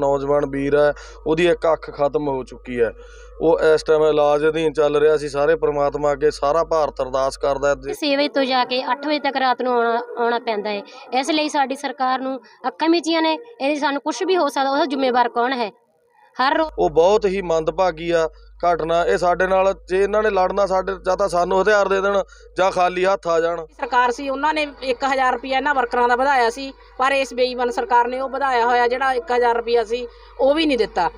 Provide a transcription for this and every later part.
ਨੌਜਵਾਨ ਵੀਰ ਹੈ, ਉਹਦੀ ਇੱਕ ਅੱਖ ਖਤਮ ਹੋ ਚੁੱਕੀ ਹੈ। ਉਹ ਇਸ ਟਾਈਮ ਇਲਾਜ ਅਧੀਨ ਚੱਲ ਰਿਹਾ ਸੀ, ਸਾਰੇ ਪ੍ਰਮਾਤਮਾ ਅੱਗੇ ਸਾਰਾ ਭਾਰਤ ਅਰਦਾਸ ਕਰਦਾ ਹੈ। 6 ਵਜੇ ਤੋਂ ਜਾ ਕੇ 8 ਵਜੇ ਤੱਕ ਰਾਤ ਨੂੰ ਆਉਣਾ ਆਉਣਾ ਪੈਂਦਾ ਹੈ। ਇਸ ਲਈ ਸਾਡੀ ਸਰਕਾਰ ਨੂੰ ਅੱਖਾਂ ਮੀਚੀਆਂ ਨੇ, ਇਹਦੀ ਸਾਨੂੰ ਕੁਝ ਵੀ ਹੋ ਸਕਦਾ, ਉਹਦਾ ਜ਼ਿੰਮੇਵਾਰ ਕੌਣ ਹੈ? ਹਰ ਉਹ ਬਹੁਤ ਹੀ ਮੰਦਭਾਗੀ ਆ ਘਟਨਾ। ਇਹ ਸਾਡੇ ਨਾਲ ਜੇ ਇਹਨਾਂ ਨੇ ਲੜਨਾ ਸਾਡੇ ਜਾਂ ਤਾਂ ਸਾਨੂੰ ਹਥਿਆਰ ਦੇ ਦੇਣ ਜਾਂ ਖਾਲੀ ਹੱਥ ਆ ਜਾਣ। ਸਰਕਾਰ ਸੀ ਉਹਨਾਂ ਨੇ 1000 ਰੁਪਇਆ ਇਹਨਾਂ ਵਰਕਰਾਂ ਦਾ ਵਧਾਇਆ ਸੀ ਪਰ ਇਸ ਬੇਈਮਾਨ ਸਰਕਾਰ ਨੇ ਉਹ ਵਧਾਇਆ ਹੋਇਆ ਜਿਹੜਾ 1000 ਰੁਪਇਆ ਸੀ ਉਹ ਵੀ ਨਹੀਂ ਦਿੱਤਾ।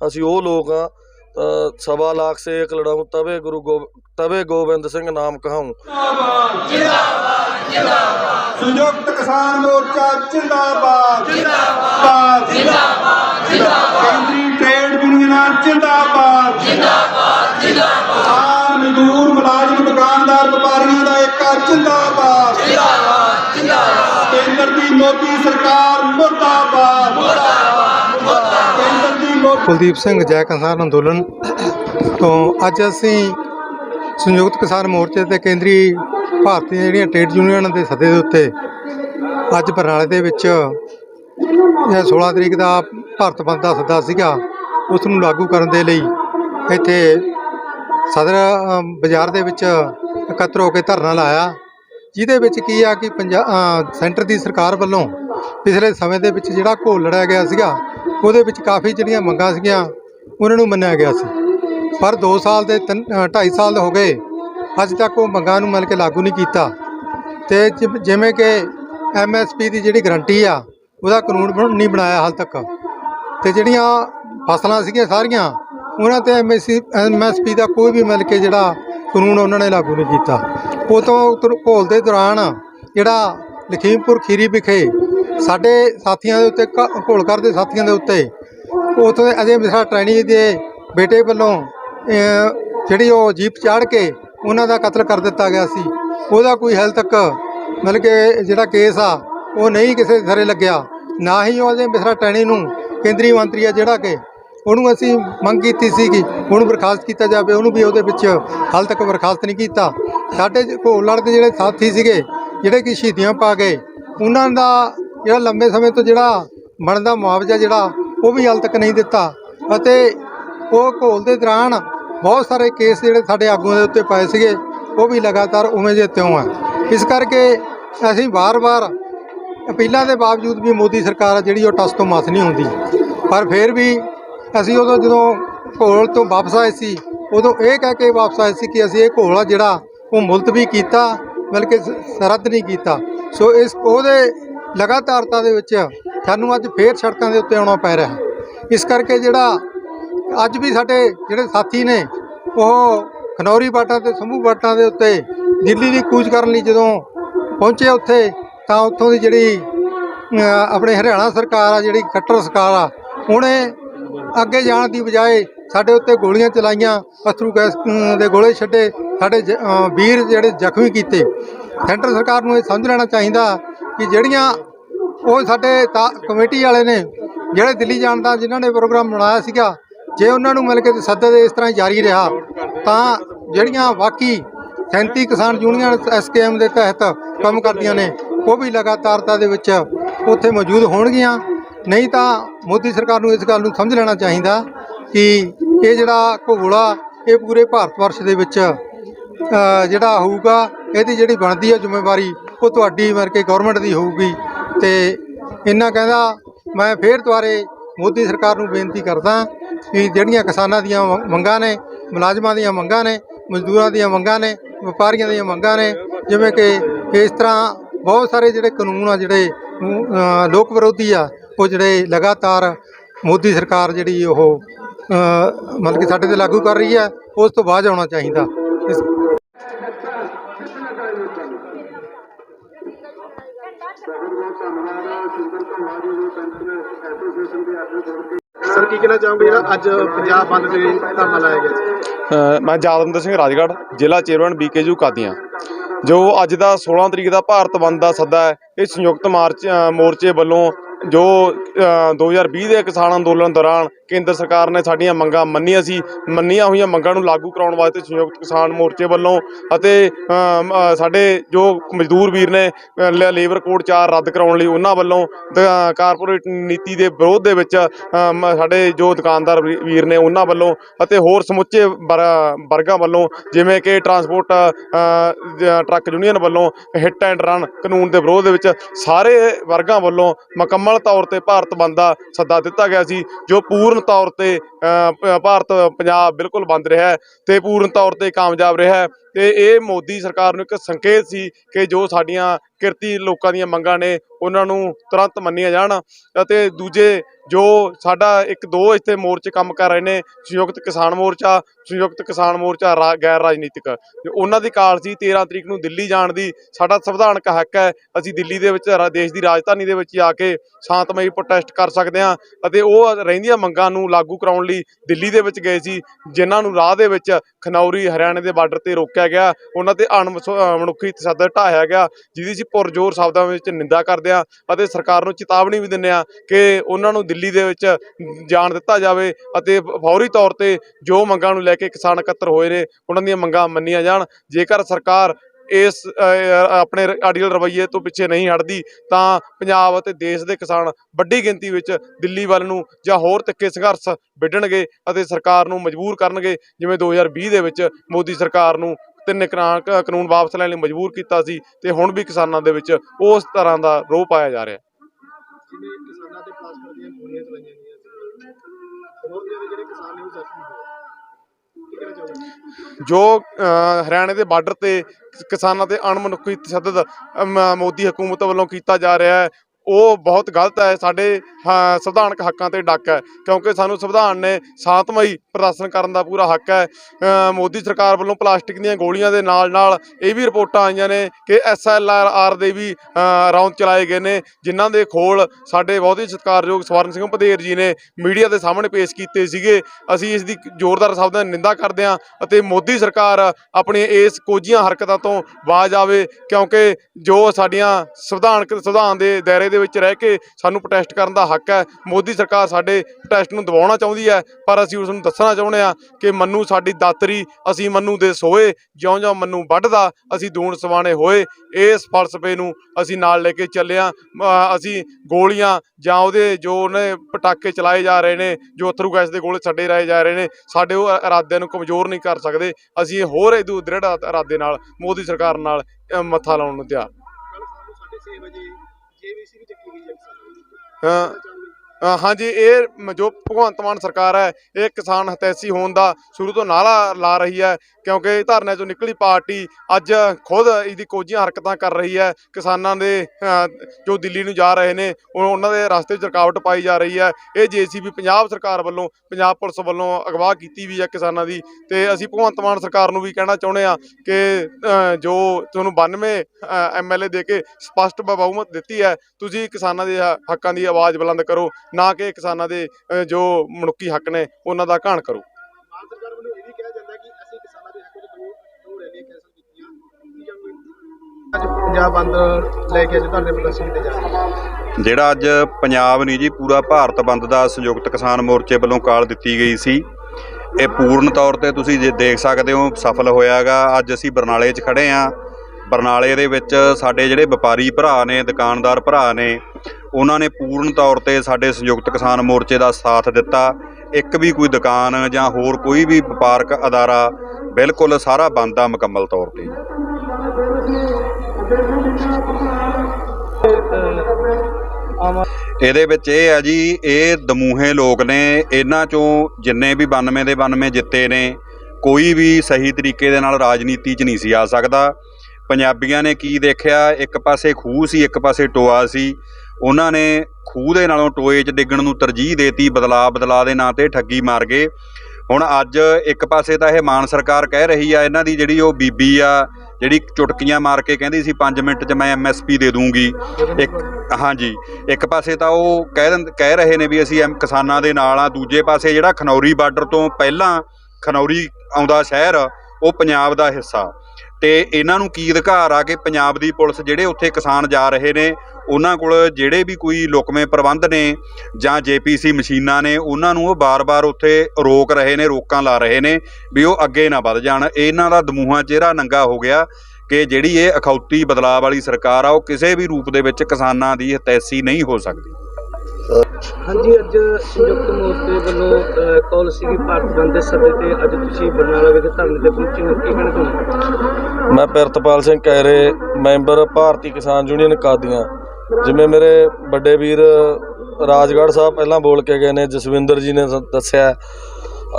ਅਸੀਂ ਉਹ ਲੋਕ ਆ ਸਵਾ ਲੱਖ ਸੇ ਇੱਕ ਲੜਾਉ ਤਵੇ ਗੁਰੂ ਤਵੇ ਗੋਬਿੰਦ ਸਿੰਘ ਨਾਮ ਕਹਾਉ। ਸੰਯੁਕਤ ਕਿਸਾਨ ਮੋਰਚਾ ਜਿੰਦਾਬਾਦ। ਜਿੰਦਾਬਾਦ। ਜਿੰਦਾਬਾਦ। ਕੇਂਦਰੀ ਟ੍ਰੇਡ ਯੂਨੀਅਨਾਂ ਜਿੰਦਾਬਾਦ। ਜਿੰਦਾਬਾਦ। ਜਿੰਦਾਬਾਦ। ਕਿਸਾਨ ਮਜ਼ਦੂਰ ਮੁਲਾਜ਼ਮ ਦੁਕਾਨਦਾਰ ਵਪਾਰੀਆਂ ਦਾ ਏਕਾ ਜਿੰਦਾਬਾਦ। ਜਿੰਦਾਬਾਦ। ਜਿੰਦਾਬਾਦ। ਕੇਂਦਰ ਦੀ ਮੋਦੀ ਸਰਕਾਰ ਮੁਰਦਾਬਾਦ। ਮੁਰਦਾਬਾਦ। ਕੇਂਦਰ ਦੀ ਕੁਲਦੀਪ ਸਿੰਘ ਜੈ ਕਿਸਾਨ ਅੰਦੋਲਨ ਤੋਂ ਅੱਜ ਅਸੀਂ ਸੰਯੁਕਤ ਕਿਸਾਨ ਮੋਰਚੇ ਤੇ ਕੇਂਦਰੀ ਭਾਰਤੀ ਜਿਹੜੀਆਂ ਟ੍ਰੇਡ ਯੂਨੀਅਨ ਦੇ ਸੱਦੇ ਦੇ ਉੱਤੇ ਅੱਜ ਬਰਨਾਲੇ ਦੇ ਵਿੱਚ ਇਹ 16 ਤਰੀਕ ਦਾ ਭਾਰਤ ਬੰਦ ਦਾ ਸੱਦਾ ਸੀਗਾ, ਉਸ ਨੂੰ ਲਾਗੂ ਕਰਨ ਦੇ ਲਈ ਇੱਥੇ ਸਦਰ ਬਾਜ਼ਾਰ ਦੇ ਵਿੱਚ ਇਕੱਤਰ ਹੋ ਕੇ ਧਰਨਾ ਲਾਇਆ, ਜਿਹਦੇ ਵਿੱਚ ਕੀ ਆ ਕਿ ਪੰਜਾਬ ਸੈਂਟਰ ਦੀ ਸਰਕਾਰ ਵੱਲੋਂ ਪਿਛਲੇ ਸਮੇਂ ਦੇ ਵਿੱਚ ਜਿਹੜਾ ਘੋਲ ਲੜਿਆ ਗਿਆ ਸੀਗਾ, ਉਹਦੇ ਵਿੱਚ ਕਾਫੀ ਜਿਹੜੀਆਂ ਮੰਗਾਂ ਸੀਗੀਆਂ, ਉਹਨਾਂ ਨੂੰ ਮੰਨਿਆ ਗਿਆ ਸੀ। ਪਰ 2 ਸਾਲ ਦੇ 2.5 ਸਾਲ ਹੋ ਗਏ ਅੱਜ ਤੱਕ ਉਹ ਮੰਗਾਂ ਨੂੰ ਮੰਨ ਕੇ ਲਾਗੂ ਨਹੀਂ ਕੀਤਾ। ਤੇ ਜਿਵ- ਜਿਵੇਂ ਕਿ ਐਮਐਸਪੀ ਦੀ ਜਿਹੜੀ ਗਰੰਟੀ ਆ, ਉਹਦਾ ਕਾਨੂੰਨ ਬਣ- ਨਹੀਂ ਬਣਾਇਆ ਹਾਲ ਤੱਕ। ਤੇ ਜਿਹੜੀਆਂ ਫਸਲਾਂ ਸੀਗੀਆਂ ਸਾਰੀਆਂ, ਉਹਨਾਂ ਤੇ ਐਮਐਸਪੀ ਐਮਐਸਪੀ ਦਾ ਕੋਈ ਵੀ ਮਿਲ ਕੇ ਜਿਹੜਾ ਕਾਨੂੰਨ ਉਹਨਾਂ ਨੇ ਲਾਗੂ ਨਹੀਂ ਕੀਤਾ। ਉਹ ਤੋਂ ਘੋਲ ਦੇ ਦੌਰਾਨ ਜਿਹੜਾ ਲਖੀਮਪੁਰ ਖੀਰੀ ਵਿਖੇ ਸਾਡੇ ਸਾਥੀਆਂ ਦੇ ਉੱਤੇ ਕ- ਘੋਲ ਕਰਦੇ ਸਾਥੀਆਂ ਦੇ ਉੱਤੇ, ਉੱਥੋਂ ਦੇ ਅਜੇ ਮਿਸਰਾ ਟ੍ਰੈਣੀ ਦੇ ਬੇਟੇ ਵੱਲੋਂ ਜਿਹੜੀ ਉਹ ਜੀਪ ਚਾੜ ਕੇ ਉਹਨਾਂ ਦਾ ਕਤਲ ਕਰ ਦਿੱਤਾ ਗਿਆ ਸੀ। ਉਹਦਾ ਕੋਈ ਹਾਲ ਤੱਕ ਮਤਲਬ ਕਿ ਜਿਹੜਾ ਕੇਸ ਆ, ਉਹ ਨਹੀਂ ਕਿਸੇ ਸਾਰੇ ਲੱਗਿਆ। ਨਾ ਹੀ ਉਹਦੇ ਮਿਸਰਾ ਟੈਣੀ ਨੂੰ ਕੇਂਦਰੀ ਮੰਤਰੀ ਆ ਜਿਹੜਾ ਕਿ ਉਹਨੂੰ ਅਸੀਂ ਮੰਗ ਕੀਤੀ ਸੀ ਕਿ ਉਹਨੂੰ ਬਰਖਾਸਤ ਕੀਤਾ ਜਾਵੇ। ਉਹਨੂੰ ਵੀ ਉਹਦੇ ਵਿੱਚ ਹਾਲ ਤੱਕ ਬਰਖਾਸਤ ਨਹੀਂ ਕੀਤਾ। ਸਾਡੇ ਘੋਲੜ ਦੇ ਜਿਹੜੇ ਸਾਥੀ ਸੀਗੇ, ਜਿਹੜੇ ਕਿ ਸ਼ਹੀਦੀਆਂ ਪਾ ਗਏ, ਉਹਨਾਂ ਦਾ ਜਿਹੜਾ ਲੰਬੇ ਸਮੇਂ ਤੋਂ ਜਿਹੜਾ ਬਣਦਾ ਮੁਆਵਜ਼ਾ ਜਿਹੜਾ, ਉਹ ਵੀ ਹਾਲ ਤੱਕ ਨਹੀਂ ਦਿੱਤਾ। ਅਤੇ ਉਹ ਘੋਲ ਦੇ ਦੌਰਾਨ ਬਹੁਤ ਸਾਰੇ ਕੇਸ ਜਿਹੜੇ ਸਾਡੇ ਆਗੂਆਂ ਦੇ ਉੱਤੇ ਪਏ ਸੀਗੇ, ਉਹ ਵੀ ਲਗਾਤਾਰ ਉਵੇਂ ਜੇ ਤਿਉਂ ਆ। ਇਸ ਕਰਕੇ ਅਸੀਂ ਵਾਰ-ਵਾਰ ਅਪੀਲਾਂ ਦੇ ਬਾਵਜੂਦ ਵੀ ਮੋਦੀ ਸਰਕਾਰ ਆ ਜਿਹੜੀ ਉਹ ਟਸ ਤੋਂ ਮਸ ਨਹੀਂ ਹੁੰਦੀ। ਪਰ ਫਿਰ ਵੀ ਅਸੀਂ ਉਦੋਂ ਜਦੋਂ ਘੋਲ ਤੋਂ ਵਾਪਸ ਆਏ ਸੀ, ਉਦੋਂ ਇਹ ਕਹਿ ਕੇ ਵਾਪਸ ਆਏ ਸੀ ਕਿ ਅਸੀਂ ਇਹ ਘੋਲ ਆ ਜਿਹੜਾ ਉਹ ਮੁਲਤਵੀ ਕੀਤਾ, ਬਲਕਿ ਸ- ਰੱਦ ਨਹੀਂ ਕੀਤਾ। ਸੋ ਇਸ, ਉਹਦੇ ਲਗਾਤਾਰਤਾ ਦੇ ਵਿੱਚ ਸਾਨੂੰ ਅੱਜ ਫੇਰ ਸੜਕਾਂ ਦੇ ਉੱਤੇ ਆਉਣਾ ਪੈ ਰਿਹਾ। ਇਸ ਕਰਕੇ ਜਿਹੜਾ ਅੱਜ ਵੀ ਸਾਡੇ ਜਿਹੜੇ ਸਾਥੀ ਨੇ, ਉਹ ਖਨੌਰੀ ਬਾਟਾਂ ਤੇ, ਸਮੂਹ ਬਾਟਾਂ ਦੇ ਉੱਤੇ ਦਿੱਲੀ ਦੀ ਕੂਚ ਕਰਨ ਲਈ ਜਦੋਂ ਪਹੁੰਚੇ ਉੱਥੇ, ਤਾਂ ਉੱਥੋਂ ਦੀ ਜਿਹੜੀ ਆਪਣੇ ਹਰਿਆਣਾ ਸਰਕਾਰ ਆ, ਜਿਹੜੀ ਖੱਟਰ ਸਰਕਾਰ ਆ, ਉਹਨੇ ਅੱਗੇ ਜਾਣ ਦੀ ਬਜਾਏ ਸਾਡੇ ਉੱਤੇ ਗੋਲੀਆਂ ਚਲਾਈਆਂ, ਅਥਰੂ ਗੈਸ ਦੇ ਗੋਲੇ ਛੱਡੇ, ਸਾਡੇ ਜ- ਵੀਰ ਜਿਹੜੇ ਜ਼ਖਮੀ ਕੀਤੇ। ਸੈਂਟਰ ਸਰਕਾਰ ਨੂੰ ਇਹ ਸਮਝ ਲੈਣਾ ਚਾਹੀਦਾ ਕਿ ਜਿਹੜੀਆਂ ਉਹ ਸਾਡੇ ਤਾ- ਕਮੇਟੀ ਵਾਲੇ ਨੇ, ਜਿਹੜੇ ਦਿੱਲੀ ਜਾਣ ਦਾ ਜਿਨ੍ਹਾਂ ਨੇ ਪ੍ਰੋਗਰਾਮ ਬਣਾਇਆ ਸੀਗਾ ਜੇ ਉਹਨਾਂ ਨੂੰ ਮਿਲ ਕੇ ਸੱਦਾ ਦੇ ਇਸ ਤਰ੍ਹਾਂ ਜਾਰੀ ਰਿਹਾ, ਤਾਂ ਜਿਹੜੀਆਂ ਬਾਕੀ 37 ਕਿਸਾਨ ਯੂਨੀਅਨ ਐਸਕੇਐਮ ਦੇ ਤਹਿਤ ਕੰਮ ਕਰਦੀਆਂ ਨੇ, ਉਹ ਵੀ ਲਗਾਤਾਰਤਾ ਦੇ ਵਿੱਚ ਉੱਥੇ ਮੌਜੂਦ ਹੋਣਗੀਆਂ। ਨਹੀਂ ਤਾਂ ਮੋਦੀ ਸਰਕਾਰ ਨੂੰ ਇਸ ਗੱਲ ਨੂੰ ਸਮਝ ਲੈਣਾ ਚਾਹੀਦਾ ਕਿ ਇਹ ਜਿਹੜਾ ਘੋਲਾ ਇਹ ਪੂਰੇ ਭਾਰਤ ਵਰਸ਼ ਦੇ ਵਿੱਚ ਜਿਹੜਾ ਹੋਊਗਾ, ਇਹਦੀ ਜਿਹੜੀ ਬਣਦੀ ਹੈ ਜ਼ਿੰਮੇਵਾਰੀ, ਉਹ ਤੁਹਾਡੀ ਮਰ ਕੇ ਗਵਰਨਮੈਂਟ ਦੀ ਹੋਊਗੀ। ਤੇ ਇੰਨਾ ਕਹਿੰਦਾ, ਮੈਂ ਫੇਰ ਦੁਬਾਰੇ ਮੋਦੀ ਸਰਕਾਰ ਨੂੰ ਬੇਨਤੀ ਕਰਦਾ ਕਿ ਜਿਹੜੀਆਂ ਕਿਸਾਨਾਂ ਦੀਆਂ ਮੰਗਾਂ ਨੇ, ਮੁਲਾਜ਼ਮਾਂ ਦੀਆਂ ਮੰਗਾਂ ਨੇ, ਮਜ਼ਦੂਰਾਂ ਦੀਆਂ ਮੰਗਾਂ ਨੇ, ਵਪਾਰੀਆਂ ਦੀਆਂ ਮੰਗਾਂ ਨੇ, ਜਿਵੇਂ ਕਿ ਇਸ ਤਰ੍ਹਾਂ ਬਹੁਤ ਸਾਰੇ ਜਿਹੜੇ ਕਾਨੂੰਨ ਆ, ਜਿਹੜੇ ਲੋਕ ਵਿਰੋਧੀ ਆ, ਉਹ ਜਿਹੜੇ ਲਗਾਤਾਰ ਮੋਦੀ ਸਰਕਾਰ ਜਿਹੜੀ ਉਹ ਮਤਲਬ ਕਿ ਸਾਡੇ ਤੇ ਲਾਗੂ ਕਰ ਰਹੀ ਹੈ ਉਸ ਤੋਂ ਬਾਅਦ ਆਉਣਾ ਚਾਹੀਦਾ। ਇਸ ਸਰ, ਕੀ ਕਹਿਣਾ ਚਾਹੋਗੇ ਜਿਹੜਾ ਅੱਜ ਪੰਜਾਬ ਬੰਦ ਦੇ ਧਰਨਾ ਲਾਇਆ ਗਿਆ ਸੀ? ਮੈਂ ਜਾਦਵਿੰਦਰ ਸਿੰਘ ਰਾਜਗੜ੍ਹ, ਜ਼ਿਲ੍ਹਾ ਚੇਅਰਮੈਨ ਬੀਕੇਯੂ ਕਾਦੀਆਂ। ਜੋ ਅੱਜ ਦਾ 16 ਤਰੀਕ ਦਾ ਭਾਰਤ ਬੰਦ ਦਾ ਸੱਦਾ ਹੈ, ਇਹ ਸੰਯੁਕਤ ਮਾਰਚ ਮੋਰਚੇ ਵੱਲੋਂ ਜੋ ਅ, 2020 ਦੇ ਕਿਸਾਨ ਅੰਦੋਲਨ ਦੌਰਾਨ ਕੇਂਦਰ ਸਰਕਾਰ ਨੇ ਸਾਡੀਆਂ ਮੰਗਾਂ ਮੰਨੀਆਂ ਸੀ ਮੰਨੀਆਂ ਹੋਈਆਂ ਮੰਗਾਂ ਨੂੰ ਲਾਗੂ ਕਰਾਉਣ ਵਾਸਤੇ ਸੰਯੁਕਤ ਕਿਸਾਨ ਮੋਰਚੇ ਵੱਲੋਂ ਅਤੇ ਸਾਡੇ ਜੋ ਮਜ਼ਦੂਰ ਵੀਰ ਨੇ ਅ, ਲੇਬਰ ਕੋਡ 4 ਰੱਦ ਕਰਾਉਣ ਲਈ ਉਹਨਾਂ ਵੱਲੋਂ ਦ- ਕਾਰਪੋਰੇਟ ਨੀਤੀ ਦੇ ਵਿਰੋਧ ਦੇ ਵਿੱਚ ਅਮ, ਸਾਡੇ ਜੋ ਦੁਕਾਨਦਾਰ ਵੀ- ਵੀਰ ਨੇ ਉਹਨਾਂ ਵੱਲੋਂ ਅਤੇ ਹੋਰ ਸਮੁੱਚੇ ਵਰ- ਵਰਗਾਂ ਵੱਲੋਂ ਜਿਵੇਂ ਕਿ ਟਰਾਂਸਪੋਰਟ ਟਰੱਕ ਯੂਨੀਅਨ ਵੱਲੋਂ ਹਿੱਟ ਐਂਡ ਰਨ ਕਾਨੂੰਨ ਦੇ ਵਿਰੋਧ ਦੇ ਵਿੱਚ ਸਾਰੇ ਵਰਗਾਂ ਵੱਲੋਂ ਮੁਕੰਮਲ ਤੌਰ ਤੇ ਭਾਰਤ ਬੰਦ ਦਾ ਸੱਦਾ ਦਿੱਤਾ ਗਿਆ ਸੀ ਜੋ ਪੂਰਨ ਤੌਰ ਤੇ ਅ, ਭਾਰਤ ਪੰਜਾਬ ਬਿਲਕੁਲ ਬੰਦ ਰਿਹਾ ਤੇ ਪੂਰਨ ਤੌਰ ਤੇ ਕਾਮਯਾਬ ਰਿਹਾ ਤੇ ਇਹ ਮੋਦੀ ਸਰਕਾਰ ਨੂੰ ਇੱਕ ਸੰਕੇਤ ਸੀ ਕਿ ਜੋ ਸਾਡੀਆਂ ਕਿਰਤੀ ਲੋਕਾਂ ਦੀਆਂ ਮੰਗਾਂ ਨੇ, ਉਹਨਾਂ ਨੂੰ ਤੁਰੰਤ ਮੰਨੀਆਂ ਜਾਣ ਅਤੇ ਦੂਜੇ ਜੋ ਸਾਡਾ ਇੱਕ ਦੋ ਇੱਥੇ ਮੋਰਚੇ ਕੰਮ ਕਰ ਰਹੇ ਨੇ, ਸੰਯੁਕਤ ਕਿਸਾਨ ਮੋਰਚਾ, ਸੰਯੁਕਤ ਕਿਸਾਨ ਮੋਰਚਾ ਰਾ- ਗੈਰ ਰਾਜਨੀਤਿਕ। ਉਹਨਾਂ ਦੀ ਕਾਲ ਸੀ 13 ਤਰੀਕ ਨੂੰ ਦਿੱਲੀ ਜਾਣ ਦੀ। ਸਾਡਾ ਸੰਵਿਧਾਨਕ ਹੱਕ ਹੈ, ਅਸੀਂ ਦਿੱਲੀ ਦੇ ਵਿੱਚ ਰਾ- ਦੇਸ਼ ਦੀ ਰਾਜਧਾਨੀ ਦੇ ਵਿੱਚ ਜਾ ਕੇ ਸ਼ਾਂਤਮਈ ਪ੍ਰੋਟੈਸਟ ਕਰ ਸਕਦੇ ਹਾਂ ਅਤੇ ਉਹ ਰਹਿੰਦੀਆਂ ਮੰਗਾਂ ਨੂੰ ਲਾਗੂ ਕਰਾਉਣ ਲਈ ਦਿੱਲੀ ਦੇ ਵਿੱਚ ਗਏ ਸੀ, ਜਿਨ੍ਹਾਂ ਨੂੰ ਰਾਹ ਦੇ ਵਿੱਚ ਖਨੌਰੀ, ਹਰਿਆਣੇ ਦੇ ਬਾਰਡਰ ਤੇ ਰੋਕਿਆ ਗਿਆ, ਉਹਨਾਂ ਤੇ ਅਣਮਨੁੱਖੀ ਤਸੱਦਦ ਢਾਇਆ ਗਿਆ, ਜਿਹਦੀ ਅਸੀਂ ਪੁਰਜ਼ੋਰ ਸ਼ਬਦਾਂ ਵਿੱਚ ਨਿੰਦਾ ਕਰਦੇ ਹਾਂ ਅਤੇ ਸਰਕਾਰ ਨੂੰ ਚੇਤਾਵਨੀ ਵੀ ਦਿੰਦੇ ਹਾਂ ਕਿ ਉਹਨਾਂ ਨੂੰ ਦਿੱਲੀ ਦੇ ਵਿੱਚ ਜਾਣ ਦਿੱਤਾ ਜਾਵੇ ਅਤੇ ਫੌਰੀ ਤੌਰ ਤੇ ਜੋ ਮੰਗਾਂ ਨੂੰ ਲੈ ਕੇ ਕਿਸਾਨ ਇਕੱਤਰ ਹੋਏ ਨੇ, ਉਹਨਾਂ ਦੀਆਂ ਮੰਗਾਂ ਮੰਨੀਆਂ ਜਾਣ। ਜੇਕਰ ਸਰਕਾਰ ਇਸ ਆਪਣੇ ਆਡੀਅਲ ਰਵੱਈਏ ਤੋਂ ਪਿੱਛੇ ਨਹੀਂ ਹਟਦੀ, ਤਾਂ ਪੰਜਾਬ ਅਤੇ ਦੇਸ਼ ਦੇ ਕਿਸਾਨ ਵੱਡੀ ਗਿਣਤੀ ਵਿੱਚ ਦਿੱਲੀ ਵੱਲ ਨੂੰ ਜਾਂ ਹੋਰ ਤਿੱਖੇ ਸੰਘਰਸ਼ ਵਿੱਢਣਗੇ ਅਤੇ ਸਰਕਾਰ ਨੂੰ ਮਜਬੂਰ ਕਰਨਗੇ, ਜਿਵੇਂ 2020 ਦੇ ਵਿੱਚ ਮੋਦੀ ਸਰਕਾਰ ਨੂੰ ਤਿੰਨ ਕਰਾ- ਕ- ਕਾਨੂੰਨ ਵਾਪਸ ਲੈਣ ਲਈ ਮਜਬੂਰ ਕੀਤਾ ਸੀ ਤੇ ਹੁਣ ਵੀ ਕਿਸਾਨਾਂ ਦੇ ਵਿੱਚ ਉਸ ਤਰ੍ਹਾਂ ਦਾ ਰੋਹ ਪਾਇਆ ਜਾ ਰਿਹਾ। ਜਿਵੇਂ ਕਿਸਾਨਾਂ ਤੇ ਪਲਾਸਟਿਕ ਦੀਆਂ ਗੋਲੀਆਂ ਚਲਾਈਆਂ ਗਈਆਂ ਸੀ। ਬਹੁਤ ਜਿਹੜੇ ਜਿਹੜੇ ਕਿਸਾਨ ਨੇ ਉਹ ਜ਼ਖਮੀ ਹੋਏ। ਕੀ ਕਹਿਣਾ ਚਾਹੁੰਦੇ ਜੋ ਹਰਿਆਣੇ ਦੇ ਬਾਰਡਰ ਤੇ ਕਿਸਾਨਾਂ ਤੇ ਅਣਮਨੁੱਖੀ ਤਸ਼ੱਦਦ ਮੋਦੀ ਹਕੂਮਤ ਵੱਲੋਂ ਕੀਤਾ ਜਾ ਰਿਹਾ ਹੈ ਉਹ ਬਹੁਤ ਗਲਤ ਹੈ ਸਾਡੇ ਸੰਵਿਧਾਨਕ ਹੱਕਾਂ ਤੇ ਡੱਕ ਹੈ ਕਿਉਂਕਿ ਸਾਨੂੰ ਸੰਵਿਧਾਨ ਨੇ ਸ਼ਾਂਤਮਈ ਪ੍ਰਦਰਸ਼ਨ ਕਰਨ ਦਾ ਪੂਰਾ ਹੱਕ ਹੈ। ਮੋਦੀ ਸਰਕਾਰ ਵੱਲੋਂ ਪਲਾਸਟਿਕ ਦੀਆਂ ਗੋਲੀਆਂ ਦੇ ਨਾਲ ਨਾਲ ਇਹ ਵੀ ਰਿਪੋਰਟਾਂ ਆਈਆਂ ਨੇ ਕਿ ਐਸਐਲਆਰ ਦੇ ਵੀ ਅ, ਚਲਾਏ ਗਏ ਨੇ ਜਿਨ੍ਹਾਂ ਦੇ ਖੋਲ ਸਾਡੇ ਬਹੁਤ ਹੀ ਸਤਿਕਾਰਯੋਗ ਸਵਰਨ ਸਿੰਘ ਭਦੇਰ ਜੀ ਨੇ ਮੀਡੀਆ ਦੇ ਸਾਹਮਣੇ ਪੇਸ਼ ਕੀਤੇ ਸੀਗੇ। ਅਸੀਂ ਇਸ ਦੀ ਜ਼ੋਰਦਾਰ ਸ਼ਬਦਾਂ ਨਾਲ ਨਿੰਦਾ ਕਰਦੇ ਹਾਂ ਅਤੇ ਮੋਦੀ ਸਰਕਾਰ ਆਪਣੀ ਇਸ ਕੋਝੀਆਂ ਹਰਕਤਾਂ ਤੋਂ ਬਾਜ ਆਵੇ ਕਿਉਂਕਿ ਜੋ ਸਾਡੀਆਂ ਸੰਵਿਧਾਨਕ ਸੰਵਿਧਾਨ ਦੇ ਦਾਇਰੇ ਦੇ ਵਿੱਚ ਰਹਿ ਕੇ ਸਾਨੂੰ ਪ੍ਰੋਟੈਸਟ ਕਰਨ ਦਾ ਹੱਕ ਹੈ। ਮੋਦੀ ਸਰਕਾਰ ਸਾਡੇ ਪ੍ਰੋਟੈਸਟ ਨੂੰ ਦਬਾਉਣਾ ਚਾਹੁੰਦੀ ਹੈ, ਪਰ ਅਸੀਂ ਉਸ ਨੂੰ ਦੱਸਣਾ ਚਾਹੁੰਦੇ ਹਾਂ ਕਿ ਮੰਨੂ ਸਾਡੀ ਦਾਤਰੀ, ਅਸੀਂ ਮੰਨੂ ਦੇ ਸੋਏ ਜਿਉਂ-ਜਿਉਂ ਮੰਨੂ ਵੱਢਦਾ, ਅਸੀਂ ਦੂਣ ਸਵਾਣੇ ਹੋਏ। ਇਸ ਫਲਸਫੇ ਨੂੰ ਅਸੀਂ ਨਾਲ ਲੈ ਕੇ ਚੱਲਿਆ ਅਸੀਂ ਗੋਲੀਆਂ ਜਾਂ ਉਹਦੇ ਜੋ ਉਹਨੇ ਪਟਾਕੇ ਚਲਾਏ ਜਾ ਰਹੇ ਨੇ, ਜੋ ਅਥਰੂ ਗੈਸ ਦੇ ਗੋਲੇ ਛੱਡੇ ਰਹੇ ਜਾ ਰਹੇ ਨੇ, ਸਾਡੇ ਉਹ ਇਰਾਦਿਆਂ ਨੂੰ ਕਮਜ਼ੋਰ ਨਹੀਂ ਕਰ ਸਕਦੇ। ਅਸੀਂ ਹੋਰ ਇਹਦੂ ਦ੍ਰਿੜ ਇਰਾਦੇ ਨਾਲ, ਮੋਦੀ ਸਰਕਾਰ ਨਾਲ ਮੱਥਾ ਲਾਉਣ ਨੂੰ ਤਿਆਰ। ਕਿਸਾਨਾਂ ਦੀ ਅ, ਅ, ਹਾਂਜੀ, ਇਹ ਜੋ ਭਗਵੰਤ ਮਾਨ ਸਰਕਾਰ ਹੈ, ਇਹ ਕਿਸਾਨ ਹਤੈਸੀ ਹੋਣ ਦਾ ਸ਼ੁਰੂ ਤੋਂ ਨਾਰਾ ਲਾ ਰਹੀ ਹੈ, ਕਿਉਂਕਿ ਧਰਨੇ ਚੋਂ ਨਿਕਲੀ ਪਾਰਟੀ ਅੱਜ ਖੁਦ ਇਹਦੀ ਕੋਝੀਆਂ ਹਰਕਤਾਂ ਕਰ ਰਹੀ ਹੈ, ਕਿਸਾਨਾਂ ਦੇ ਜੋ ਦਿੱਲੀ ਨੂੰ ਜਾ ਰਹੇ ਨੇ, ਉਹ- ਉਹਨਾਂ ਦੇ ਰਸਤੇ 'ਚ ਰੁਕਾਵਟ ਪਾਈ ਜਾ ਰਹੀ ਹੈ, ਇਹ ਜੇਸੀਬੀ ਪੰਜਾਬ ਸਰਕਾਰ ਵੱਲੋਂ, ਪੰਜਾਬ ਪੁਲਿਸ ਵੱਲੋਂ ਅਗਵਾ ਕੀਤੀ ਵੀ ਹੈ ਕਿਸਾਨਾਂ ਦੀ, ਤੇ ਅਸੀਂ ਭਗਵੰਤ ਮਾਨ ਸਰਕਾਰ ਨੂੰ ਵੀ ਕਹਿਣਾ ਚਾਹੁੰਦੇ ਆ ਕਿ ਜੋ ਤੁਹਾਨੂੰ 92 ਐਮਐਲਏ ਦੇ ਕੇ ਸਪਸ਼ਟ ਬਹੁਮਤ ਦਿੱਤੀ ਹੈ, ਤੁਸੀਂ ਕਿਸਾਨਾਂ ਦੇ ਹੱਕਾਂ ਦੀ ਆਵਾਜ਼ ਬੁਲੰਦ ਕਰੋ ਨਾ ਕਿ ਕਿਸਾਨਾਂ ਦੇ ਜੋ ਮਨੁੱਖੀ ਹੱਕ ਨੇ ਉਹਨਾਂ ਦਾ ਘਾਣ ਕਰੋ। ਮਾਨ ਸਰਕਾਰ ਵੱਲੋਂ ਇਹ ਵੀ ਕਿਹਾ ਜਾਂਦਾ ਕਿ ਅਸੀਂ ਕਿਸਾਨਾਂ ਦੇ ਹੱਕ ਵਿੱਚ ਦੋ ਦੋ ਰੈਲੀਆਂ ਕੈਂਸਲ ਕੀਤੀਆਂ। ਕੀ ਜਾਣਗੇ ਅੱਜ ਪੰਜਾਬ ਬੰਦ ਲੈ ਕੇ ਅੱਜ ਧਰਨੇ ਪ੍ਰਦਰਸ਼ਨ ਕੀਤੇ ਜਾ ਰਹੇ ਨੇ। ਜਿਹੜਾ ਅੱਜ ਪੰਜਾਬ ਨਹੀਂ ਜੀ ਪੂਰਾ ਭਾਰਤ ਬੰਦ ਦਾ ਸੰਯੁਕਤ ਕਿਸਾਨ ਮੋਰਚੇ ਵੱਲੋਂ ਕਾਲ ਦਿੱਤੀ ਗਈ ਸੀ ਇਹ ਪੂਰਨ ਤੌਰ ਤੇ ਤੁਸੀਂ ਜੇ ਦੇਖ ਸਕਦੇ ਹੋ ਸਫਲ ਹੋਇਆਗਾ। ਅੱਜ ਅਸੀਂ ਬਰਨਾਲੇ 'ਚ ਖੜੇ ਆਂ। ਬਰਨਾਲੇ ਦੇ ਵਿੱਚ ਸਾਡੇ ਜਿਹੜੇ ਵਪਾਰੀ ਭਰਾ ਨੇ ਦੁਕਾਨਦਾਰ ਭਰਾ ਨੇ ਉਹਨਾਂ ਨੇ ਪੂਰਨ ਤੌਰ ਤੇ ਸਾਡੇ ਸੰਯੁਕਤ ਕਿਸਾਨ ਮੋਰਚੇ ਦਾ ਸਾਥ ਦਿੱਤਾ। ਇੱਕ ਵੀ ਕੋਈ ਦੁਕਾਨ ਜਾਂ ਹੋਰ ਕੋਈ ਵੀ ਵਪਾਰਕ ਅਦਾਰਾ ਬਿਲਕੁਲ ਸਾਰਾ ਬੰਦ ਆ ਮੁਕੰਮਲ ਤੌਰ ਤੇ। ਇਹਦੇ ਵਿੱਚ ਇਹ ਆ ਜੀ, ਇਹ ਦਮੂਹੇ ਲੋਕ ਨੇ, ਇਹਨਾਂ ਚੋਂ ਜਿੰਨੇ ਵੀ 92 ਦੇ 92 ਜਿੱਤੇ ਨੇ, ਕੋਈ ਵੀ ਸਹੀ ਤਰੀਕੇ ਦੇ ਨਾਲ ਰਾਜਨੀਤੀ 'ਚ ਨਹੀਂ ਸੀ ਆ ਸਕਦਾ। ਪੰਜਾਬੀਆਂ ਨੇ ਕੀ ਦੇਖਿਆ? ਇੱਕ ਪਾਸੇ ਖੂਹ ਸੀ, ਇੱਕ ਪਾਸੇ ਟੋਆ ਸੀ। ਉਹਨਾਂ ਨੇ ਖੂਹ ਦੇ ਨਾਲੋਂ ਟੋਏ 'ਚ ਡਿੱਗਣ ਨੂੰ ਤਰਜੀਹ ਦੇਤੀ ਬਦਲਾ ਬਦਲਾ ਦੇ ਨਾਂ ਤੇ ਠੱਗੀ ਮਾਰ ਗਏ। ਹੁਣ ਅੱਜ ਇੱਕ ਪਾਸੇ ਤਾਂ ਇਹ ਮਾਨ ਸਰਕਾਰ ਕਹਿ ਰਹੀ ਆ, ਇਹਨਾਂ ਦੀ ਜਿਹੜੀ ਉਹ ਬੀਬੀ ਆ, ਜਿਹੜੀ ਚੁਟਕੀਆਂ ਮਾਰ ਕੇ ਕਹਿੰਦੀ ਸੀ 5 ਮਿੰਟ 'ਚ ਮੈਂ ਐਮਐਸਪੀ ਦੇ ਦੂੰਗੀ। ਇੱਕ, ਹਾਂਜੀ, ਇੱਕ ਪਾਸੇ ਤਾਂ ਉਹ ਕਹਿ ਦਿੰਦ- ਕਹਿ ਰਹੇ ਨੇ ਵੀ ਅਸੀਂ ਐਮ, ਕਿਸਾਨਾਂ ਦੇ ਨਾਲ ਆ। ਦੂਜੇ ਪਾਸੇ ਜਿਹੜਾ ਖਨੌਰੀ ਬਾਰਡਰ ਤੋਂ ਪਹਿਲਾਂ ਖਨੌਰੀ ਆਉਂਦਾ ਸ਼ਹਿਰ, ਉਹ ਪੰਜਾਬ ਦਾ ਹਿੱਸਾ। ਤੇ ਇਹਨਾਂ ਨੂੰ ਕੀ ਅਧਿਕਾਰ ਆ ਕਿ ਪੰਜਾਬ ਦੀ ਪੁਲਿਸ ਜਿਹੜੇ ਉੱਥੇ ਕਿਸਾਨ ਜਾ ਰਹੇ ਨੇ ਉਹਨਾਂ ਕੋਲ ਜਿਹੜੇ ਵੀ ਕੋਈ ਲੁਕਵੇਂ ਪ੍ਰਬੰਧ ਨੇ ਜਾਂ ਜੇਪੀਸੀ ਮਸ਼ੀਨਾਂ ਨੇ ਉਹਨਾਂ ਨੂੰ ਉਹ ਬਾਰ-ਬਾਰ ਉੱਥੇ ਰੋਕ ਰਹੇ ਨੇ ਰੋਕਾਂ ਲਾ ਰਹੇ ਨੇ ਵੀ ਉਹ ਅੱਗੇ ਨਾ ਵੱਧ ਜਾਣ। ਇਹਨਾਂ ਦਾ ਦਮੂਹਾ ਚਿਹਰਾ ਨੰਗਾ ਹੋ ਗਿਆ ਕਿ ਜਿਹੜੀ ਇਹ ਅਖੌਤੀ ਬਦਲਾਅ ਵਾਲੀ ਸਰਕਾਰ ਆ ਉਹ ਕਿਸੇ ਵੀ ਰੂਪ ਦੇ ਵਿੱਚ ਕਿਸਾਨਾਂ ਦੀ ਹਤੈਸੀ ਨਹੀਂ ਹੋ ਸਕਦੀ। ਹਾਂਜੀ ਅੱਜ ਸੰਯੁਕਤ ਮੋਰਚੇ ਵੱਲੋਂ ਕਾਲ ਸੀਗੀ ਭਾਰਤ ਬੰਦ ਦੇ ਸੱਦੇ ਤੇ ਅੱਜ ਤੁਸੀਂ ਬਰਨਾਲਾ ਵਿਖੇ ਧਰਨੇ ਤੇ ਪਹੁੰਚੇ ਹੋ। ਕੀ ਕਹਿਣਾ ਚਾਹੁੰਦੇ ਮੈਂ ਪਿਰਤਪਾਲ ਸਿੰਘ ਕੈਰੇ ਮੈਂਬਰ ਭਾਰਤੀ ਕਿਸਾਨ ਯੂਨੀਅਨ ਕਾਦੀਆਂ। ਜਿਵੇਂ ਮੇਰੇ ਵੱਡੇ ਵੀਰ ਰਾਜਗੜ੍ਹ ਸਾਹਿਬ ਪਹਿਲਾਂ ਬੋਲ ਕੇ ਗਏ ਨੇ, ਜਸਵਿੰਦਰ ਜੀ ਨੇ ਦੱਸਿਆ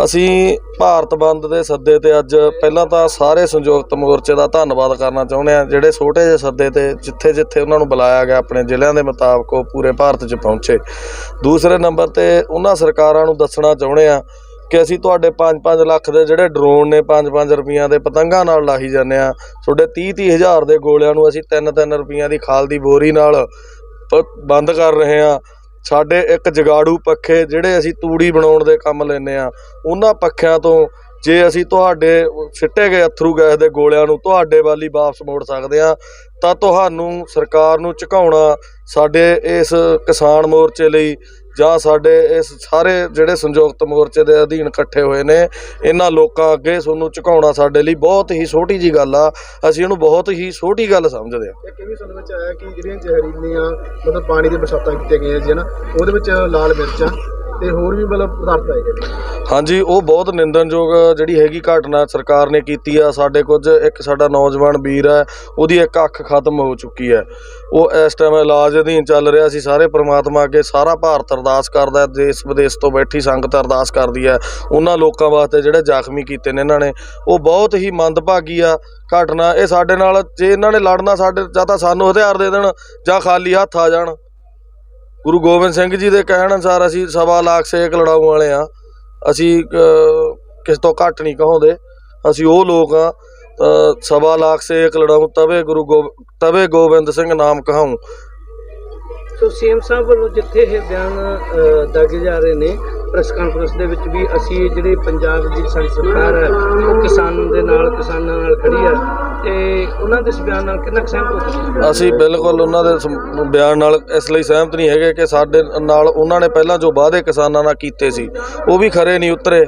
ਅਸੀਂ ਭਾਰਤ ਬੰਦ ਦੇ ਸੱਦੇ ਤੇ ਅੱਜ ਪਹਿਲਾਂ ਤਾਂ ਸਾਰੇ ਸੰਯੁਕਤ ਮੋਰਚੇ ਦਾ ਧੰਨਵਾਦ ਕਰਨਾ ਚਾਹੁੰਦੇ ਆ ਜਿਹੜੇ ਛੋਟੇ ਜਿਹੇ ਸੱਦੇ ਤੇ ਜਿੱਥੇ ਜਿੱਥੇ ਉਹਨਾਂ ਨੂੰ ਬੁਲਾਇਆ ਗਿਆ ਆਪਣੇ ਜ਼ਿਲ੍ਹਿਆਂ ਦੇ ਮੁਤਾਬਕ ਉਹ ਪੂਰੇ ਭਾਰਤ 'ਚ ਪਹੁੰਚੇ। ਦੂਸਰੇ ਨੰਬਰ ਤੇ ਉਹਨਾਂ ਸਰਕਾਰਾਂ ਨੂੰ ਦੱਸਣਾ ਚਾਹੁੰਦੇ ਆ ਕਿ ਅਸੀਂ ਤੁਹਾਡੇ 5-5 ਲੱਖ ਦੇ ਜਿਹੜੇ ਡਰੋਨ ਨੇ 5-5 ਰੁਪਈਆਂ ਦੇ ਪਤੰਗਾਂ ਨਾਲ ਲਾਹੀ ਜਾਂਦੇ ਆ ਤੁਹਾਡੇ 30-30 ਹਜ਼ਾਰ ਦੇ ਗੋਲਿਆਂ ਨੂੰ ਅਸੀਂ 3-3 ਰੁਪਈਆਂ ਦੀ ਖਾਲ ਦੀ ਬੋਰੀ ਨਾਲ ਪ- ਬੰਦ ਕਰ ਰਹੇ ਆ ਸਾਡੇ ਇੱਕ ਜਗਾੜੂ ਪੱਖੇ ਜਿਹੜੇ ਅਸੀਂ ਤੂੜੀ ਬਣਾਉਣ ਦੇ ਕੰਮ ਲੈਂਦੇ ਆ ਉਹਨਾਂ ਪੱਖਿਆਂ ਤੋਂ ਜੇ ਅਸੀਂ ਤੁਹਾਡੇ ਸਿੱਟੇ ਗਏ ਅਥਰੂ ਗੈਸ ਦੇ ਗੋਲਿਆਂ ਨੂੰ ਤੁਹਾਡੇ ਵੱਲ ਹੀ ਵਾਪਸ ਮੋੜ ਸਕਦੇ ਆ ਤਾਂ ਤੁਹਾਨੂੰ ਸਰਕਾਰ ਨੂੰ ਝੁਕਾਉਣਾ ਸਾਡੇ ਇਸ ਕਿਸਾਨ ਮੋਰਚੇ ਲਈ ਜਾਂ ਸਾਡੇ ਇਸ ਸਾਰੇ ਜਿਹੜੇ ਸੰਯੁਕਤ ਮੋਰਚੇ ਦੇ ਅਧੀਨ ਇਕੱਠੇ ਹੋਏ ਨੇ, ਇਹਨਾਂ ਲੋਕਾਂ ਅੱਗੇ ਤੁਹਾਨੂੰ ਝੁਕਾਉਣਾ ਸਾਡੇ ਲਈ ਬਹੁਤ ਹੀ ਛੋਟੀ ਜੀ ਗੱਲ ਆ। ਅਸੀਂ ਇਹਨੂੰ ਬਹੁਤ ਹੀ ਛੋਟੀ ਗੱਲ ਸਮਝਦੇ ਆ ਇੱਕ ਇਹ ਵੀ ਸੁਣਨ ਵਿੱਚ ਆਇਆ ਕਿ ਜਿਹੜੀਆਂ ਜ਼ਹਿਰੀਲੀਆਂ ਮਤਲਬ ਪਾਣੀ ਦੇ ਬਰਸਾਤਾਂ ਕੀਤੀਆਂ ਗਈਆਂ ਜੀ ਨਾ ਉਹਦੇ ਵਿੱਚ ਲਾਲ ਮਿਰਚਾਂ ਤੇ ਹੋਰ ਵੀ ਮਤਲਬ ਪਦਾਰਥ ਪਾਏ ਗਏ ਨੇ? ਹਾਂਜੀ, ਉਹ ਬਹੁਤ ਨਿੰਦਣਯੋਗ ਜਿਹੜੀ ਹੈਗੀ ਘਟਨਾ ਸਰਕਾਰ ਨੇ ਕੀਤੀ ਆ। ਸਾਡੇ ਕੁਝ ਇੱਕ ਸਾਡਾ ਨੌਜਵਾਨ ਵੀਰ ਹੈ, ਉਹਦੀ ਇੱਕ ਅੱਖ ਖਤਮ ਹੋ ਚੁੱਕੀ ਹੈ। ਉਹ ਇਸ ਟਾਈਮ ਇਲਾਜ ਅਧੀਨ ਚੱਲ ਰਿਹਾ ਸੀ। ਸਾਰੇ ਪ੍ਰਮਾਤਮਾ ਅੱਗੇ ਸਾਰਾ ਭਾਰਤ ਅਰਦਾਸ ਕਰਦਾ ਦੇਸ਼ ਵਿਦੇਸ਼ ਤੋਂ ਬੈਠੀ ਸੰਗਤ ਅਰਦਾਸ ਕਰਦੀ ਹੈ। ਉਹਨਾਂ ਲੋਕਾਂ ਵਾਸਤੇ ਜਿਹੜੇ ਜ਼ਖਮੀ ਕੀਤੇ ਨੇ ਇਹਨਾਂ ਨੇ, ਉਹ ਬਹੁਤ ਹੀ ਮੰਦਭਾਗੀ ਆ ਘਟਨਾ। ਇਹ ਸਾਡੇ ਨਾਲ, ਜੇ ਇਹਨਾਂ ਨੇ ਲੜਨਾ ਸਾਡੇ, ਜਾਂ ਤਾਂ ਸਾਨੂੰ ਹਥਿਆਰ ਦੇ ਦੇਣ, ਜਾਂ ਖਾਲੀ ਹੱਥ ਆ ਜਾਣ। ਗੁਰੂ ਗੋਬਿੰਦ ਸਿੰਘ ਜੀ ਦੇ ਕਹਿਣ ਅਨੁਸਾਰ ਅਸੀਂ ਸਵਾ ਲੱਖ ਸੇਕ ਲੜਾਉਣ ਵਾਲੇ ਆ। ਅਸੀਂ ਅ, ਕਿਸ ਤੋਂ ਘੱਟ ਨਹੀਂ ਕਹਾਉਂਦੇ। ਅਸੀਂ ਉਹ ਲੋਕ ਆ ਅ, ਸਵਾ ਲੱਖ ਸੇਕ ਲੜਾਉ ਤਵੇ ਗੁਰੂ ਗੋਬ ਤਵੇ ਗੋਬਿੰਦ ਸਿੰਘ ਨਾਮ ਕਹਾਉ। ਸੋ ਸੀਐਮ ਸਾਹਿਬ ਵੱਲੋਂ ਜਿੱਥੇ ਇਹ ਬਿਆਨ ਦਾਗੇ ਜਾ ਰਹੇ ਨੇ ਪ੍ਰੈਸ ਕਾਨਫਰੰਸ ਦੇ ਵਿੱਚ ਵੀ ਅਸੀਂ ਜਿਹੜੇ ਪੰਜਾਬ ਦੀ ਸਾਡੀ ਸਰਕਾਰ ਹੈ, ਉਹ ਕਿਸਾਨ ਦੇ ਨਾਲ, ਕਿਸਾਨਾਂ ਨਾਲ ਖੜੀ ਹੈ ਤੇ ਉਹਨਾਂ ਦੇ ਇਸ ਬਿਆਨ ਨਾਲ ਕਿੰਨਾ ਕੁ ਸਹਿਮਤ ਹੋ ਤੁਸੀਂ? ਅਸੀਂ ਬਿਲਕੁਲ ਉਹਨਾਂ ਦੇ ਸਮ- ਬਿਆਨ ਨਾਲ ਇਸ ਲਈ ਸਹਿਮਤ ਨਹੀਂ ਹੈਗੇ ਕਿ ਸਾਡੇ ਨਾਲ ਉਹਨਾਂ ਨੇ ਪਹਿਲਾਂ ਜੋ ਵਾਅਦੇ ਕਿਸਾਨਾਂ ਨਾਲ ਕੀਤੇ ਸੀ, ਉਹ ਵੀ ਖਰੇ ਨਹੀਂ ਉਤਰੇ।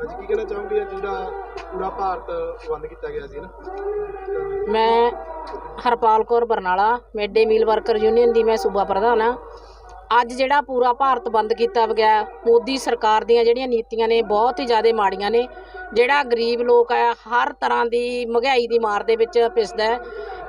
ਅੱਜ ਕੀ ਕਹਿਣਾ ਚਾਹੋਗੇ ਅੱਜ ਜਿਹੜਾ ਪੂਰਾ ਭਾਰਤ ਬੰਦ ਕੀਤਾ ਗਿਆ ਸੀ ਨਾ? ਮੈਂ Harpal Kaur Barnala mid day meal worker union ਦੀ ਮੈਂ ਸੂਬਾ ਪ੍ਰਧਾਨ ਆ ਅੱਜ ਜਿਹੜਾ ਪੂਰਾ ਭਾਰਤ ਬੰਦ ਕੀਤਾ ਗਿਆ ਮੋਦੀ ਸਰਕਾਰ ਦੀਆਂ ਜਿਹੜੀਆਂ ਨੀਤੀਆਂ ਨੇ ਬਹੁਤ ਹੀ ਜ਼ਿਆਦਾ ਮਾੜੀਆਂ ਨੇ। ਜਿਹੜਾ ਗਰੀਬ ਲੋਕ ਆ ਹਰ ਤਰ੍ਹਾਂ ਦੀ ਮਹਿੰਗਾਈ ਦੀ ਮਾਰ ਦੇ ਵਿੱਚ ਪਿਸਦਾ ਹੈ।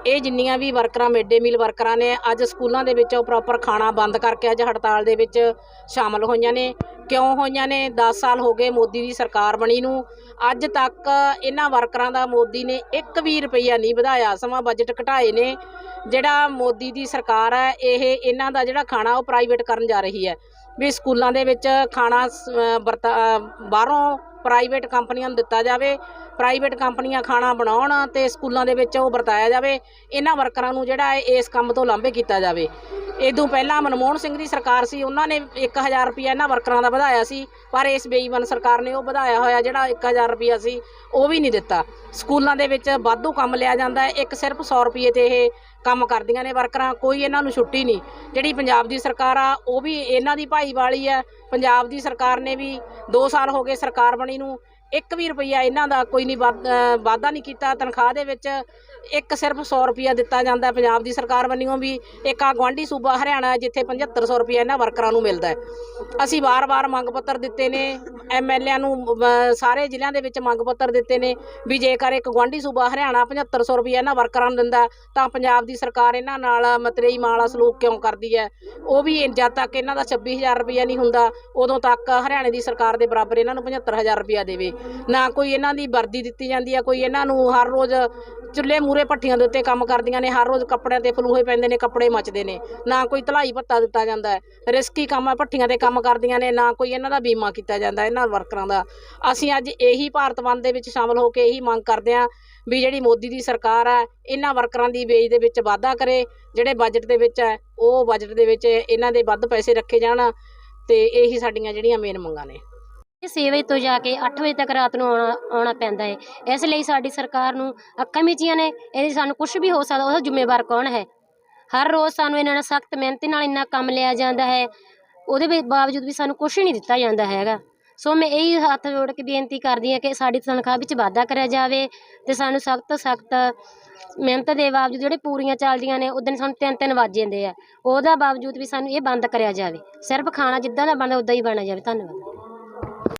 ਇਹ ਜਿੰਨੀਆਂ ਵੀ ਵਰਕਰਾਂ ਮਿਡ ਡੇ ਮੀਲ ਵਰਕਰਾਂ ਨੇ ਅੱਜ ਸਕੂਲਾਂ ਦੇ ਵਿੱਚ ਉਹ ਪ੍ਰੋਪਰ ਖਾਣਾ ਬੰਦ ਕਰਕੇ ਅੱਜ ਹੜਤਾਲ ਦੇ ਵਿੱਚ ਸ਼ਾਮਲ ਹੋਈਆਂ ਨੇ। ਕਿਉਂ ਹੋਈਆਂ ਨੇ? 10 ਸਾਲ ਹੋ ਗਏ ਮੋਦੀ ਦੀ ਸਰਕਾਰ ਬਣੀ ਨੂੰ। ਅੱਜ ਤੱਕ ਇਹਨਾਂ ਵਰਕਰਾਂ ਦਾ ਮੋਦੀ ਨੇ 1 ਵੀ ਰੁਪਈਆ ਨਹੀਂ ਵਧਾਇਆ। ਸਮਾਂ ਬਜਟ ਘਟਾਏ ਨੇ। ਜਿਹੜਾ ਮੋਦੀ ਦੀ ਸਰਕਾਰ ਹੈ, ਇਹ ਇਹਨਾਂ ਦਾ ਜਿਹੜਾ ਖਾਣਾ ਉਹ ਪ੍ਰਾਈਵੇਟ ਕਰਨ ਜਾ ਰਹੀ ਹੈ। ਵੀ ਸਕੂਲਾਂ ਦੇ ਵਿੱਚ ਖਾਣਾ ਸ- ਬਾਹਰੋਂ ਪ੍ਰਾਈਵੇਟ ਕੰਪਨੀਆਂ ਨੂੰ ਦਿੱਤਾ ਜਾਵੇ, ਪ੍ਰਾਈਵੇਟ ਕੰਪਨੀਆਂ ਖਾਣਾ ਬਣਾਉਣ ਤੇ ਸਕੂਲਾਂ ਦੇ ਵਿੱਚ ਉਹ ਵਰਤਾਇਆ ਜਾਵੇ, ਇਹਨਾਂ ਵਰਕਰਾਂ ਨੂੰ ਜਿਹੜਾ ਹੈ ਇਸ ਕੰਮ ਤੋਂ ਲਾਂਭੇ ਕੀਤਾ ਜਾਵੇ। ਇਦੋਂ ਪਹਿਲਾਂ ਮਨਮੋਹਨ ਸਿੰਘ ਦੀ ਸਰਕਾਰ ਸੀ, ਉਹਨਾਂ ਨੇ 1000 ਰੁਪਇਆ ਇਹਨਾਂ ਵਰਕਰਾਂ ਦਾ ਵਧਾਇਆ ਸੀ, ਪਰ ਇਸ ਬੇਈਮਾਨ ਸਰਕਾਰ ਨੇ ਉਹ ਵਧਾਇਆ ਹੋਇਆ ਜਿਹੜਾ 1000 ਰੁਪਇਆ ਸੀ, ਉਹ ਵੀ ਨਹੀਂ ਦਿੱਤਾ। ਸਕੂਲਾਂ ਦੇ ਵਿੱਚ ਵਾਧੂ ਕੰਮ ਲਿਆ ਜਾਂਦਾ ਹੈ, ਇੱਕ ਸਿਰਫ 100 ਰੁਪਏ ਤੇ ਇਹ ਕੰਮ ਕਰਦੀਆਂ ਨੇ ਵਰਕਰਾਂ, ਕੋਈ ਇਹਨਾਂ ਨੂੰ ਛੁੱਟੀ ਨਹੀਂ। ਜਿਹੜੀ ਪੰਜਾਬ ਦੀ ਸਰਕਾਰ ਆ, ਉਹ ਵੀ ਇਹਨਾਂ ਦੀ ਭਾਈਵਾਲੀ ਆ। ਪੰਜਾਬ ਦੀ ਸਰਕਾਰ ਨੇ ਵੀ 2 ਸਾਲ ਹੋ ਗਏ ਸਰਕਾਰ ਬਣੀ ਨੂੰ। ਇੱਕ ਵੀ ਰੁਪਈਆ ਇਹਨਾਂ ਦਾ ਕੋਈ ਨਹੀਂ ਵਾਧ- ਵਾਧਾ ਨਹੀਂ ਕੀਤਾ। ਤਨਖਾਹ ਦੇ ਵਿੱਚ ਇੱਕ ਸਿਰਫ 100 ਰੁਪਈਆ ਦਿੱਤਾ ਜਾਂਦਾ ਪੰਜਾਬ ਦੀ ਸਰਕਾਰ ਵੱਲੋਂ ਵੀ। ਇੱਕ ਆ ਗਵਾਂਢੀ ਸੂਬਾ ਹਰਿਆਣਾ ਹੈ, ਜਿੱਥੇ 7500 ਰੁਪਈਆ ਇਹਨਾਂ ਵਰਕਰਾਂ ਨੂੰ ਮਿਲਦਾ ਅਸੀਂ ਵਾਰ-ਵਾਰ ਮੰਗ ਪੱਤਰ ਦਿੱਤੇ ਨੇ ਐਮਐਲਏਆਂ ਨੂੰ ਸਾਰੇ ਜ਼ਿਲ੍ਹਿਆਂ ਦੇ ਵਿੱਚ ਮੰਗ ਪੱਤਰ ਦਿੱਤੇ ਨੇ ਵੀ ਜੇਕਰ ਇੱਕ ਗਵਾਂਢੀ ਸੂਬਾ ਹਰਿਆਣਾ 7500 ਰੁਪਈਆ ਇਹਨਾਂ ਵਰਕਰਾਂ ਨੂੰ ਦਿੰਦਾ ਤਾਂ ਪੰਜਾਬ ਦੀ ਸਰਕਾਰ ਇਹਨਾਂ ਨਾਲ ਮਤਰੇਈ ਮਾਲਾ ਸਲੂਕ ਕਿਉਂ ਕਰਦੀ ਹੈ? ਉਹ ਵੀ ਜਦ ਤੱਕ ਇਹਨਾਂ ਦਾ 26000 ਰੁਪਈਆ ਨਹੀਂ ਹੁੰਦਾ, ਉਦੋਂ ਤੱਕ ਹਰਿਆਣੇ ਦੀ ਸਰਕਾਰ ਦੇ ਬਰਾਬਰ ਇਹਨਾਂ ਨੂੰ 75000 ਰੁਪਈਆ ਦੇਵੇ। ਨਾ ਕੋਈ ਇਹਨਾਂ ਦੀ ਵਰਦੀ ਦਿੱਤੀ ਜਾਂਦੀ ਆ, ਕੋਈ ਇਹਨਾਂ ਨੂੰ ਹਰ ਰੋਜ਼ ਚੁੱਲ੍ਹੇ ਮੂਰੇ ਭੱਠੀਆਂ ਦੇ ਉੱਤੇ ਕੰਮ ਕਰਦੀਆਂ ਨੇ, ਹਰ ਰੋਜ਼ ਕੱਪੜਿਆਂ ਤੇ ਫਲੂਹੇ ਪੈਂਦੇ ਨੇ, ਕੱਪੜੇ ਮੱਚਦੇ ਨੇ, ਨਾ ਕੋਈ ਧਲਾਈ ਭੱਤਾ ਦਿੱਤਾ ਜਾਂਦਾ ਹੈ, ਰਿਸਕੀ ਕੰਮ ਆ ਭੱਠੀਆਂ ਤੇ ਕੰਮ ਕਰਦੀਆਂ ਨੇ, ਨਾ ਕੋਈ ਇਹਨਾਂ ਦਾ ਬੀਮਾ ਕੀਤਾ ਜਾਂਦਾ, ਇਹਨਾਂ ਵਰਕਰਾਂ ਦਾ। ਅਸੀਂ ਅੱਜ ਇਹੀ ਭਾਰਤ ਬੰਦ ਦੇ ਵਿੱਚ ਸ਼ਾਮਲ ਹੋ ਕੇ ਇਹੀ ਮੰਗ ਕਰਦੇ ਹਾਂ ਵੀ ਜਿਹੜੀ ਮੋਦੀ ਦੀ ਸਰਕਾਰ ਹੈ ਇਹਨਾਂ ਵਰਕਰਾਂ ਦੀ ਵੇਜ ਦੇ ਵਿੱਚ ਵਾਧਾ ਕਰੇ, ਜਿਹੜੇ ਬਜਟ ਦੇ ਵਿੱਚ ਹੈ, ਉਹ ਬਜਟ ਦੇ ਵਿੱਚ ਇਹਨਾਂ ਦੇ ਵੱਧ ਪੈਸੇ ਰੱਖੇ ਜਾਣ ਤੇ ਇਹੀ ਸਾਡੀਆਂ ਜਿਹੜੀਆਂ ਮੇਨ ਮੰਗਾਂ ਨੇ। ਛੇ ਵਜੇ ਤੋਂ ਜਾ ਕੇ 8 ਵਜੇ ਤੱਕ ਰਾਤ ਨੂੰ ਆਉਣਾ ਆਉਣਾ ਪੈਂਦਾ ਹੈ ਇਸ ਲਈ ਸਾਡੀ ਸਰਕਾਰ ਨੂੰ ਅੱਖਾਂ ਮੀਚੀਆਂ ਨੇ। ਇਹਦੇ ਸਾਨੂੰ ਕੁਝ ਵੀ ਹੋ ਸਕਦਾ, ਉਹਦਾ ਜ਼ਿੰਮੇਵਾਰ ਕੌਣ ਹੈ? ਹਰ ਰੋਜ਼ ਸਾਨੂੰ ਇਹਨਾਂ ਨਾਲ ਸਖਤ ਮਿਹਨਤ ਨਾਲ ਇੰਨਾ ਕੰਮ ਲਿਆ ਜਾਂਦਾ ਹੈ। ਉਹਦੇ ਵੀ ਬਾਵਜੂਦ ਵੀ ਸਾਨੂੰ ਕੁਝ ਨਹੀਂ ਦਿੱਤਾ ਜਾਂਦਾ ਹੈਗਾ। ਸੋ ਮੈਂ ਇਹੀ ਹੱਥ ਜੋੜ ਕੇ ਬੇਨਤੀ ਕਰਦੀ ਹਾਂ ਕਿ ਸਾਡੀ ਤਨਖਾਹ ਵਿੱਚ ਵਾਧਾ ਕਰਿਆ ਜਾਵੇ ਤੇ ਸਾਨੂੰ ਸਖਤ ਸਖਤ ਮਿਹਨਤ ਦੇ ਬਾਵਜੂਦ ਜਿਹੜੇ ਪੂਰੀਆਂ ਚੱਲਦੀਆਂ ਨੇ ਉਦੋਂ ਸਾਨੂੰ ਤਿੰਨ ਤਿੰਨ ਵੱਜ ਜਾਂਦੇ ਆ। ਉਹਦਾ ਬਾਵਜੂਦ ਵੀ ਸਾਨੂੰ ਇਹ ਬੰਦ ਕਰਿਆ ਜਾਵੇ। ਸਿਰਫ ਖਾਣਾ ਜਿੱਦਾਂ ਦਾ ਬਣਦਾ, ਉਦਾਂ ਹੀ ਬਣਾਇਆ ਜਾਵੇ। ਧੰਨਵਾਦ।